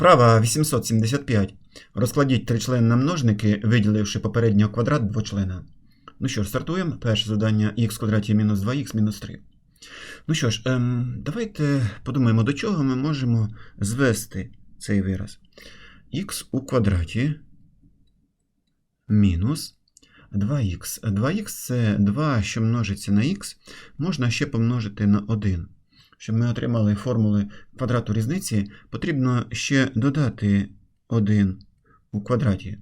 Вправа 875. Розкладіть тричлен на множники, виділивши попереднього квадрат двочлена. Ну що ж, стартуємо. Перше завдання х квадраті мінус 2х мінус 3. Ну що ж, ем, давайте подумаємо, до чого ми можемо звести цей вираз. х у квадраті мінус 2х. 2х це 2, що множиться на х, можна ще помножити на 1. Щоб ми отримали формули квадрату різниці, потрібно ще додати 1 у квадраті.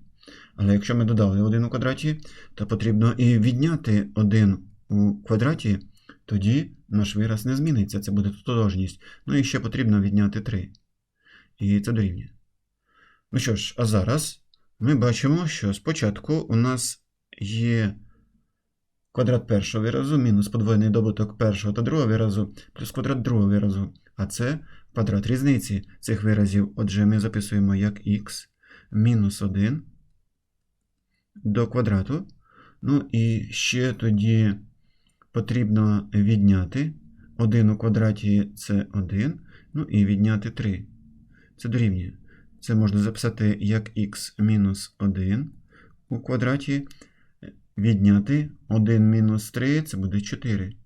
Але якщо ми додали 1 у квадраті, то потрібно і відняти 1 у квадраті, тоді наш вираз не зміниться, це буде тотожність. Ну і ще потрібно відняти 3. І це дорівнює. Ну що ж, а зараз ми бачимо, що спочатку у нас є квадрат першого виразу мінус подвоєний добуток першого та другого виразу плюс квадрат другого виразу. А це квадрат різниці цих виразів. Отже, ми записуємо як х мінус 1 до квадрату. Ну і ще тоді потрібно відняти 1 у квадраті це 1, ну і відняти 3. Це дорівнює. Це можна записати як х мінус 1 у квадраті. Відняти 1 мінус 3 це буде 4.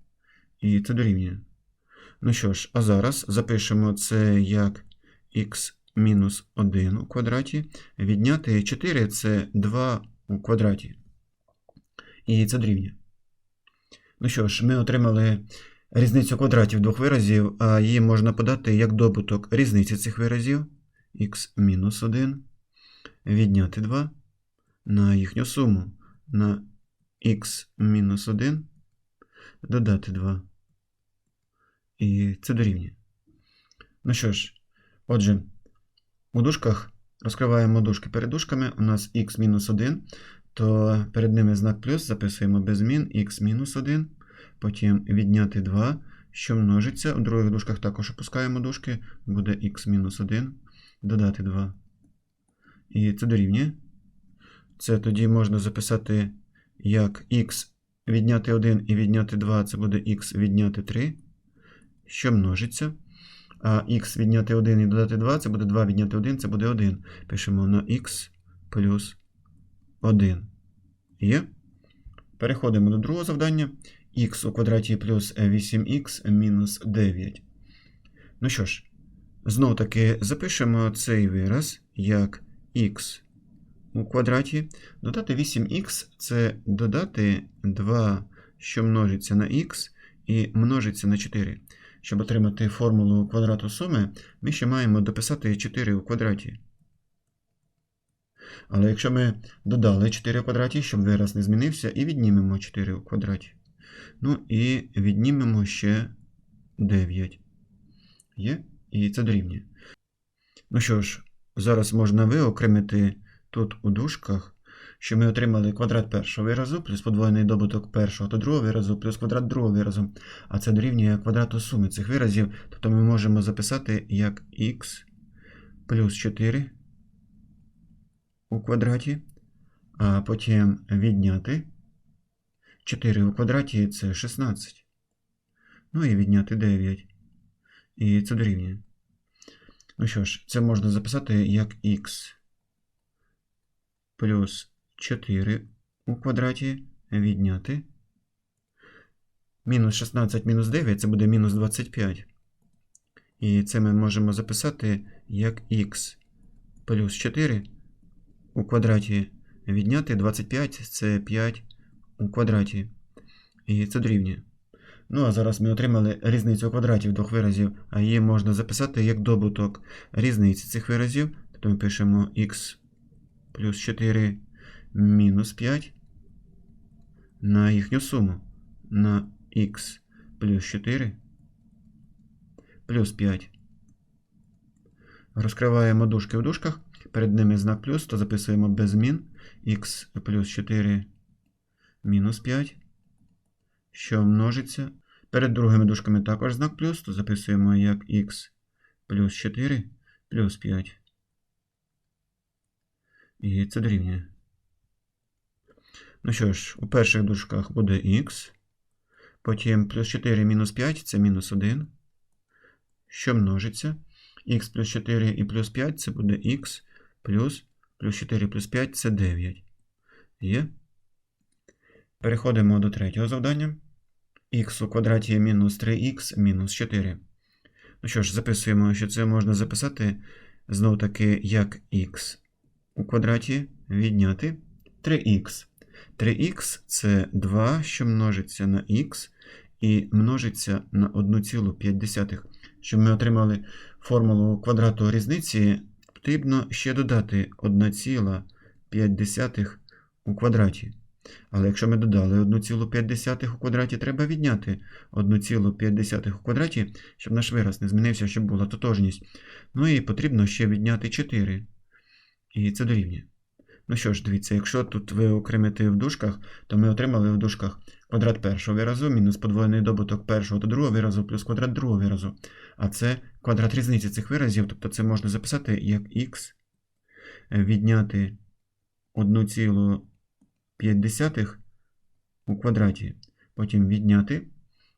І це дорівнює. Ну що ж, а зараз запишемо це як х мінус 1 у квадраті. Відняти 4 це 2 у квадраті. І це дорівнює. Ну що ж, ми отримали різницю квадратів двох виразів, а її можна подати як добуток різниці цих виразів х мінус 1, відняти 2 на їхню суму на х мінус 1, додати 2. І це дорівнює. Ну що ж, отже, у дужках розкриваємо дужки перед дужками. У нас х мінус 1, то перед ними знак плюс записуємо без змін х мінус 1, потім відняти 2, що множиться. У других дужках також опускаємо дужки, буде х мінус 1, додати 2. І це дорівнює. Це тоді можна записати як х відняти 1 і відняти 2, це буде х відняти 3, що множиться. А х відняти 1 і додати 2, це буде 2 відняти 1, це буде 1. Пишемо на х плюс 1. Є. Переходимо до другого завдання. х у квадраті плюс 8х мінус 9. Ну що ж, знов таки запишемо цей вираз як х у квадраті. Додати 8х це додати 2, що множиться на х, і множиться на 4. Щоб отримати формулу квадрату суми, ми ще маємо дописати 4 у квадраті. Але якщо ми додали 4 у квадраті, щоб вираз не змінився, і віднімемо 4 у квадраті. Ну і віднімемо ще 9. Є? І це дорівнює. Ну що ж, зараз можна виокремити тут у дужках, що ми отримали квадрат першого виразу, плюс подвоєний добуток першого та другого виразу, плюс квадрат другого виразу. А це дорівнює квадрату суми цих виразів. Тобто ми можемо записати як х плюс 4 у квадраті, а потім відняти 4 у квадраті це 16. Ну і відняти 9. І це дорівнює. Ну що ж, це можна записати як х плюс 4 у квадраті відняти. Мінус 16 мінус 9 це буде мінус 25. І це ми можемо записати як х плюс 4 у квадраті відняти 25 це 5 у квадраті. І це дорівнює. Ну, а зараз ми отримали різницю квадратів двох виразів, а її можна записати як добуток різниці цих виразів. Тобто ми пишемо х плюс 4 мінус 5 на їхню суму на х плюс 4 плюс 5. Розкриваємо дужки в дужках. Перед ними знак плюс, то записуємо без змін х плюс 4 мінус 5, що множиться. Перед другими дужками також знак плюс, то записуємо як х плюс 4 плюс 5. І це дорівнює. Ну що ж, у перших дужках буде х. Потім плюс 4 мінус 5 це мінус 1. Що множиться. х плюс 4 і плюс 5 це буде х плюс плюс 4 плюс 5 це 9. Є. Переходимо до третього завдання. х у квадраті мінус 3х мінус 4. Ну що ж, записуємо, що це можна записати знов таки як х у квадраті відняти 3х. 3х це 2, що множиться на х і множиться на 1,5. Щоб ми отримали формулу квадрату різниці, потрібно ще додати 1,5 у квадраті. Але якщо ми додали 1,5 у квадраті, треба відняти 1,5 у квадраті, щоб наш вираз не змінився, щоб була тотожність. Ну і потрібно ще відняти 4. І це дорівнює. Ну що ж, дивіться, якщо тут ви окремите в дужках, то ми отримали в дужках квадрат першого виразу мінус подвоєний добуток першого та другого виразу плюс квадрат другого виразу. А це квадрат різниці цих виразів, тобто це можна записати як х відняти 1,5 у квадраті. Потім відняти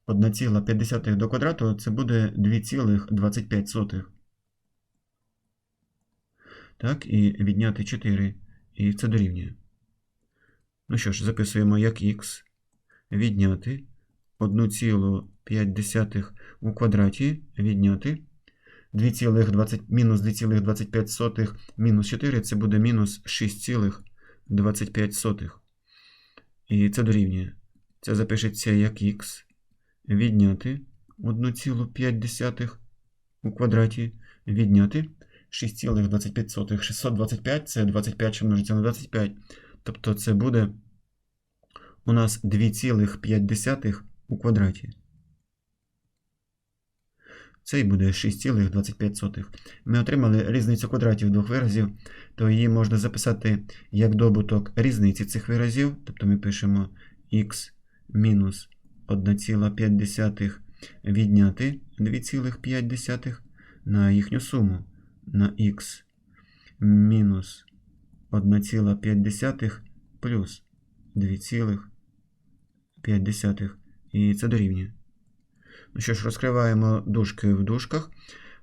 1,5 до квадрату це буде 2,25. Так, і відняти 4. І це дорівнює. Ну що ж, записуємо як х відняти 1,5 у квадраті відняти 2,20, мінус 2,25 мінус 4 це буде мінус 6,25. І це дорівнює. Це запишеться як х відняти 1,5 у квадраті відняти 6,25. 625 це 25, що множиться на 25. Тобто це буде у нас 2,5 у квадраті. Це і буде 6,25. Ми отримали різницю квадратів двох виразів, то її можна записати як добуток різниці цих виразів. Тобто ми пишемо х мінус 1,5 відняти 2,5 на їхню суму на х мінус 1,5 плюс 2,5. І це дорівнює. Ну що ж, розкриваємо дужки в дужках.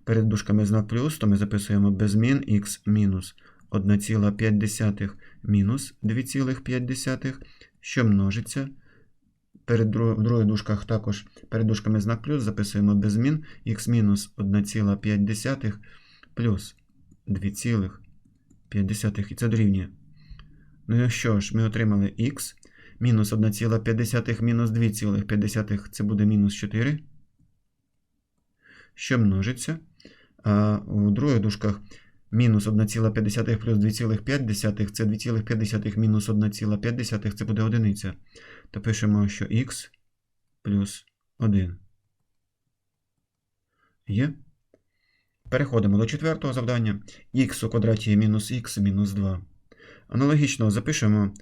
Перед дужками знак плюс, то ми записуємо без змін х мінус 1,5 мінус 2,5, що множиться. Перед в других дужках також перед дужками знак плюс записуємо без змін х мінус 1,5 плюс 2,5 і це дорівнює. Ну і що ж, ми отримали х мінус 1,5 мінус 2,5 це буде мінус 4, що множиться. А у других дужках мінус 1,5 плюс 2,5 це 2,5 мінус 1,5 це буде одиниця. То пишемо, що х плюс 1. Є? Переходимо до четвертого завдання. х у квадраті мінус х мінус 2. Аналогічно запишемо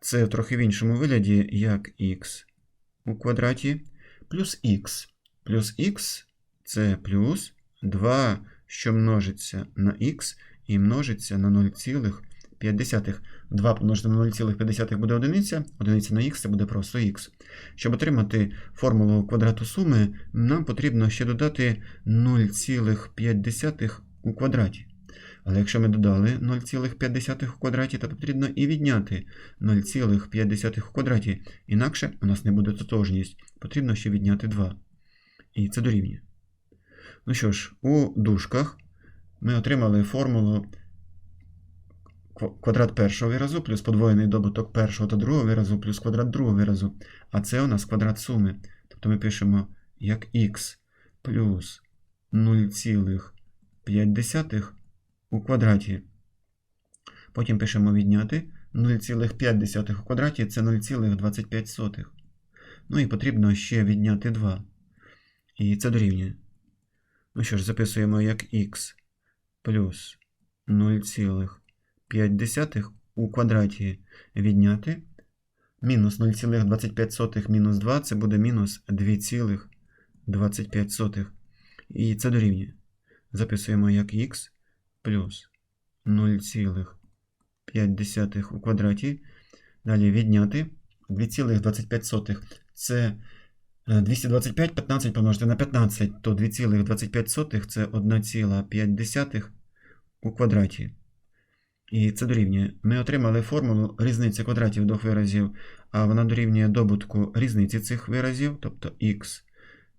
це трохи в іншому вигляді, як х у квадраті плюс х. Плюс х це плюс 2, що множиться на х і множиться на 0,5. 2 помножити на 0,5 буде одиниця, одиниця на х це буде просто х. Щоб отримати формулу квадрату суми, нам потрібно ще додати 0,5 у квадраті. Але якщо ми додали 0,5 у квадраті, то потрібно і відняти 0,5 у квадраті. Інакше у нас не буде тотожність. Потрібно ще відняти 2. І це дорівнює. Ну що ж, у дужках ми отримали формулу квадрат першого виразу плюс подвоєний добуток першого та другого виразу плюс квадрат другого виразу. А це у нас квадрат суми. Тобто ми пишемо як х плюс 0,5 у квадраті. Потім пишемо відняти 0,5 у квадраті це 0,25. Ну і потрібно ще відняти 2. І це дорівнює. Ну що ж, записуємо як х плюс 0,5 у квадраті відняти. Мінус 0,25 мінус 2 це буде мінус 2,25. І це дорівнює. Записуємо як х плюс 0,5 у квадраті. Далі відняти 2,25 це Е, 225 15 помножити на 15, то 2,25 це 1,5 у квадраті. І це дорівнює. Ми отримали формулу різниці квадратів двох виразів, а вона дорівнює добутку різниці цих виразів, тобто х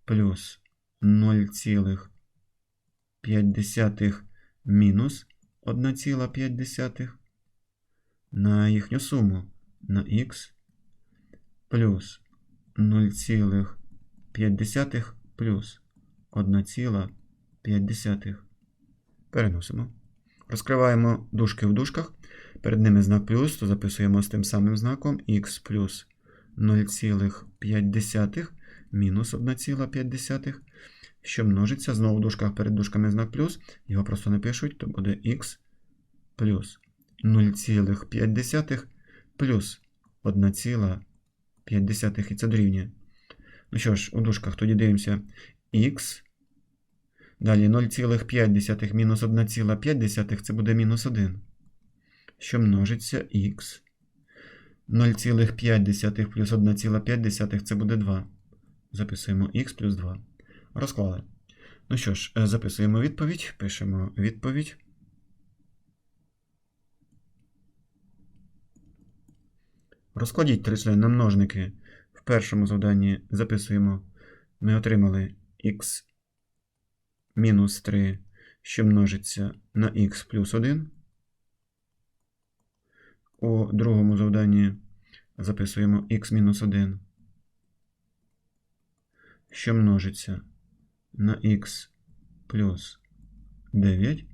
плюс 0,5 мінус 1,5 на їхню суму на х плюс 0,5 плюс 1,5. Переносимо. Розкриваємо дужки в дужках. Перед ними знак плюс, то записуємо з тим самим знаком х плюс 0,5 мінус 1,5, що множиться. Знову в дужках перед дужками знак плюс. Його просто не пишуть, то буде х плюс 0,5 плюс 1,5 і це дорівнює. Ну що ж, у дужках тоді дивимося х. Далі 0,5 мінус 1,5 це буде мінус 1. Що множиться х. 0,5 плюс 1,5 це буде 2. Записуємо х плюс 2. Розклали. Ну що ж, е, записуємо відповідь. Пишемо відповідь. Розкладіть три члени на множники. В першому завданні записуємо. Ми отримали х мінус 3, що множиться на х плюс 1. У другому завданні записуємо х мінус 1, що множиться на х плюс 9.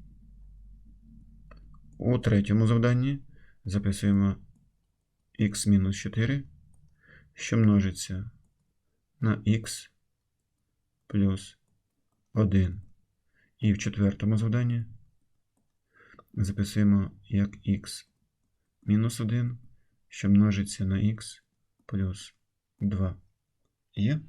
У третьому завданні записуємо х мінус 4, що множиться на х плюс 1. І в четвертому завданні записуємо як х мінус 1, що множиться на х плюс 2. Є?